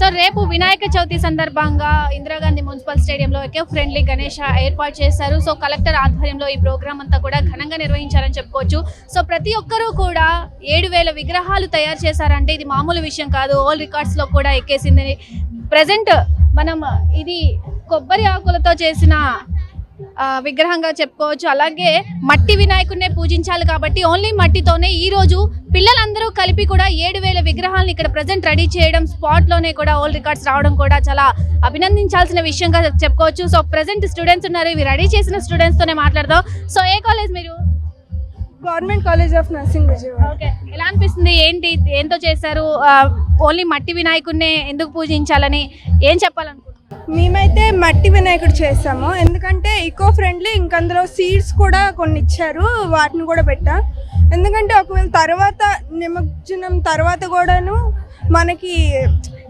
So రేపు వినాయక చవితి సందర్భంగా Indira Gandhi municipal స్టేడియంలో ఎకో ఫ్రెండ్లీ గణేష్ ఏర్పాటు చేశారు. సో కలెక్టర్ ఆధ్వర్యంలో ఈ ప్రోగ్రామ్ అంతా కూడా ఘనంగా నిర్వహించారని చెప్పుకోవచ్చు. సో ప్రతి ఒక్కరూ కూడా ఏడు వేల విగ్రహాలు తయారు చేశారంటే ఇది మామూలు విషయం కాదు. ఆల్ రికార్డ్స్లో కూడా ఎక్కేసింది ప్రజెంట్ మనం ఇది కొబ్బరి ఆకులతో చేసిన విగ్రహంగా చెప్పుకోవచ్చు. అలాగే మట్టి వినాయకుడినే పూజించాలి కాబట్టి ఓన్లీ మట్టితోనే ఈ రోజు పిల్లలందరూ కలిపి కూడా ఏడు వేల విగ్రహాలను ఇక్కడ ప్రజెంట్ రెడీ చేయడం స్పాట్లోనే కూడా ఓల్డ్ రికార్డ్స్ రావడం కూడా చాలా అభినందించాల్సిన విషయంగా చెప్పుకోవచ్చు. సో ప్రజెంట్ స్టూడెంట్స్ ఉన్నారు. ఇవి రెడీ చేసిన స్టూడెంట్స్ తోనే మాట్లాడదాం. సో ఏ కాలేజ్ మీరు? Government college of nursing okay ఎలా అనిపిస్తుంది? ఏంటి? ఏంతో చేశారు? ఓన్లీ మట్టి వినాయకుడినే ఎందుకు పూజించాలని ఏం చెప్పాలనుకుంటున్నారు? మేమైతే మట్టి వినాయకుడు చేసాము ఎందుకంటే ఈకో ఫ్రెండ్లీ ఇంక అందులో సీడ్స్ కూడా కొన్ని ఇచ్చారు. వాటిని కూడా పెట్టా. ఎందుకంటే ఒకవేళ తర్వాత నిమజ్జనం తర్వాత కూడాను మనకి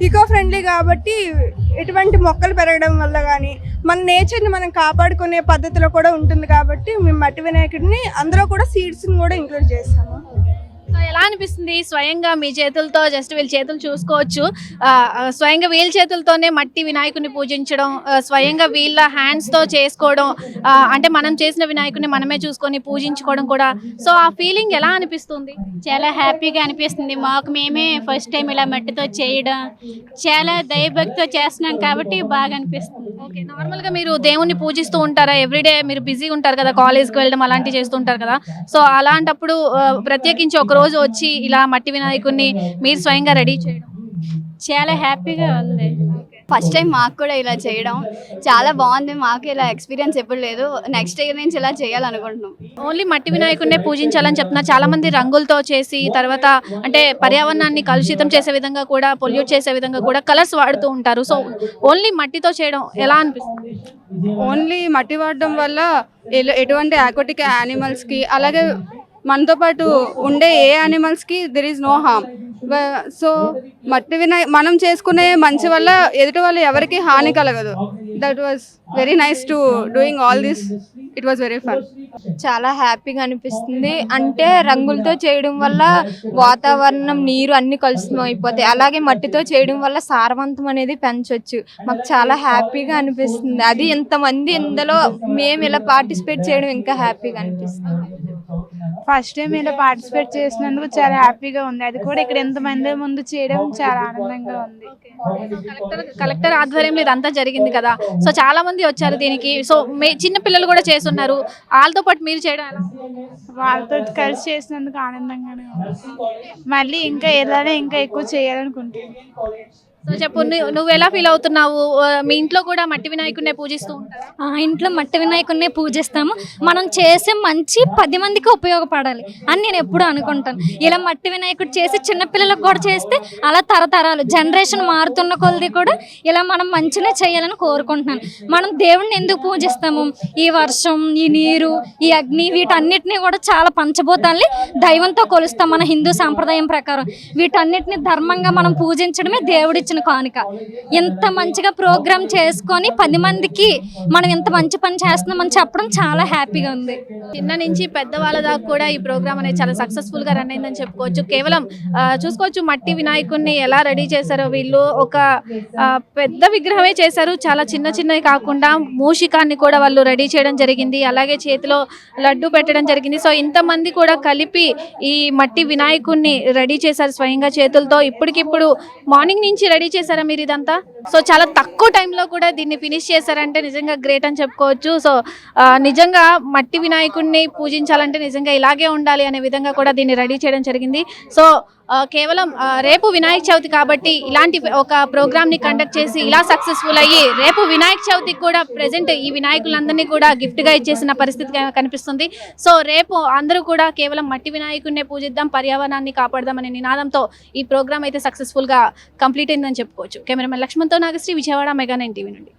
ఈకో ఫ్రెండ్లీ కాబట్టి ఎటువంటి మొక్కలు పెరగడం వల్ల కానీ మన నేచర్ని మనం కాపాడుకునే పద్ధతిలో కూడా ఉంటుంది కాబట్టి మేము మట్టి వినాయకుడిని అందులో కూడా సీడ్స్ని కూడా ఇంక్లూడ్ చేసాము సో ఎలా అనిపిస్తుంది? స్వయంగా మీ చేతులతో జస్ట్ వీళ్ళ చేతులు చూసుకోవచ్చు. స్వయంగా వీళ్ళ చేతులతోనే మట్టి వినాయకుని పూజించడం స్వయంగా వీళ్ళ హ్యాండ్స్తో చేసుకోవడం అంటే మనం చేసిన వినాయకుని మనమే చూసుకొని పూజించుకోవడం కూడా. సో ఆ ఫీలింగ్ ఎలా అనిపిస్తుంది? చాలా హ్యాపీగా అనిపిస్తుంది. మాకు మేమే ఫస్ట్ టైం ఇలా మట్టితో చేయడం చాలా దయభక్తితో చేస్తున్నాం కాబట్టి బాగా అనిపిస్తుంది. ఓకే నార్మల్గా మీరు దేవుణ్ణి పూజిస్తూ ఉంటారా? ఎవ్రీడే మీరు బిజీ ఉంటారు కదా కాలేజ్కి వెళ్ళడం అలాంటివి చేస్తూ ఉంటారు కదా. సో అలాంటప్పుడు ప్రత్యేకించి ఒక రోజు వచ్చి ఇలా మట్టి వినాయకుడిని మీరు స్వయంగా రెడీ చేయడం. చాలా హ్యాపీగా ఉంది. ఫస్ట్ టైం మాకు కూడా ఇలా చేయడం. చాలా బాగుంది. మాకు ఇలా ఎక్స్పీరియన్స్ ఎప్పుడు లేదు. నెక్స్ట్ ఇయర్ నుంచి ఇలా చేయాలనుకుంటున్నాం. ఓన్లీ మట్టి వినాయకుడినే పూజించాలని చెప్తున్నారు చాలా మంది రంగులతో చేసి తర్వాత అంటే పర్యావరణాన్ని కలుషితం చేసే విధంగా కూడా పొల్యూట్ చేసే విధంగా కూడా కలర్స్ వాడుతూ ఉంటారు. సో ఓన్లీ మట్టితో చేయడం ఎలా అనిపిస్తుంది? ఓన్లీ మట్టి వాడడం వల్ల ఎటువంటి ఆక్వాటిక్ యానిమల్స్కి అలాగే మనతో పాటు ఉండే ఏ యానిమల్స్కి there is no harm so మట్టి వినాయ మనం చేసుకునే మంచి వల్ల ఎదుటి వాళ్ళు ఎవరికి హాని కలగదు. That was very nice to doing all this it was very fun చాలా హ్యాపీగా అనిపిస్తుంది. అంటే రంగులతో చేయడం వల్ల వాతావరణం నీరు అన్ని కలుషితం అయిపోతాయి అలాగే మట్టితో చేయడం వల్ల సారవంతం అనేది పెంచవచ్చు మాకు చాలా హ్యాపీగా అనిపిస్తుంది. అది ఇంతమంది ఇందులో మేము ఇలా పార్టిసిపేట్ చేయడం ఇంకా హ్యాపీగా అనిపిస్తుంది. ఫస్ట్ టైం ఇలా పార్టిసిపేట్ చేసినందుకు చాలా హ్యాపీగా ఉంది. అది కూడా ఇక్కడ ఎంతమంది ముందు చేయడం చాలా ఆనందంగా ఉంది. కలెక్టర్ కలెక్టర్ ఆధ్వర్యంలో ఇదంతా జరిగింది కదా. సో చాలా మంది వచ్చారు దీనికి. సో మే చిన్న పిల్లలు కూడా చేస్తున్నారు. వాళ్ళతో పాటు మీరు చేయడం ఎలా వాళ్ళతో కలిసి చేసినందుకు ఆనందంగానే ఉంది. మళ్ళీ ఇంకా ఎలానే ఇంకా ఎక్కువ చేయాలనుకుంటున్నాను సో చెప్పు నువ్వు ఎలా ఫీల్ అవుతున్నావు? మీ ఇంట్లో కూడా మట్టి వినాయకుడినే పూజిస్తూ ఆ ఇంట్లో మట్టి వినాయకుడిని పూజిస్తాము. మనం చేసే మంచి పది మందికి ఉపయోగపడాలి అని నేను ఎప్పుడూ అనుకుంటాను. ఇలా మట్టి వినాయకుడు చేసి చిన్నపిల్లలకు కూడా చేస్తే అలా తరతరాలు జనరేషన్ మారుతున్న కొలది కూడా ఇలా మనం మంచిగా చేయాలని కోరుకుంటున్నాను. మనం దేవుడిని ఎందుకు పూజిస్తాము? ఈ వర్షం ఈ నీరు ఈ అగ్ని వీటన్నిటిని కూడా చాలా పంచభూతాల్ని దైవంతో కొలుస్తాం మన హిందూ సాంప్రదాయం ప్రకారం. వీటన్నిటిని ధర్మంగా మనం పూజించడమే వచ్చిన కానుక. ఇంత మంచిగా ప్రోగ్రామ్ చేసుకొని పది మందికి మనం ఇంత మంచి పని చేస్తున్నామని చెప్పడం చాలా హ్యాపీగా ఉంది. చిన్న నుంచి పెద్ద వాళ్ళ దాకా కూడా ఈ ప్రోగ్రామ్ అనేది చాలా సక్సెస్ఫుల్గా రన్ అయిందని చెప్పుకోవచ్చు. కేవలం చూసుకోవచ్చు మట్టి వినాయకుడిని ఎలా రెడీ చేశారో వీళ్ళు. ఒక పెద్ద విగ్రహమే చేశారు. చాలా చిన్న చిన్నవి కాకుండా మూషికాన్ని కూడా వాళ్ళు రెడీ చేయడం జరిగింది. అలాగే చేతిలో లడ్డు పెట్టడం జరిగింది. సో ఇంతమంది కూడా కలిపి ఈ మట్టి వినాయకుడిని రెడీ చేశారు స్వయంగా చేతులతో. ఇప్పటికిప్పుడు మార్నింగ్ నుంచి రెడీ చేశారా మీరు ఇదంతా? సో చాలా తక్కువ టైంలో కూడా దీన్ని ఫినిష్ చేశారంటే నిజంగా గ్రేట్ అని చెప్పుకోవచ్చు. సో నిజంగా మట్టి వినాయకుడిని పూజించాలంటే నిజంగా ఇలాగే ఉండాలి అనే విధంగా కూడా దీన్ని రెడీ చేయడం జరిగింది. సో కేవలం రేపు వినాయక చవితి కాబట్టి ఇలాంటి ఒక ప్రోగ్రామ్ని కండక్ట్ చేసి ఇలా సక్సెస్ఫుల్ అయ్యి రేపు వినాయక చవితికి కూడా ప్రజెంట్ ఈ వినాయకులందరినీ కూడా గిఫ్ట్గా ఇచ్చేసిన పరిస్థితి కనిపిస్తుంది. సో రేపు అందరూ కూడా కేవలం మట్టి వినాయకుడినే పూజిద్దాం పర్యావరణాన్ని కాపాడదాం అనే నినాదంతో ఈ ప్రోగ్రామ్ అయితే సక్సెస్ఫుల్గా కంప్లీట్ అయిందని చెప్పుకోవచ్చు. Cameraman లక్ష్మణ్తో Nagasri Vijayawada mega nine TV నుండి.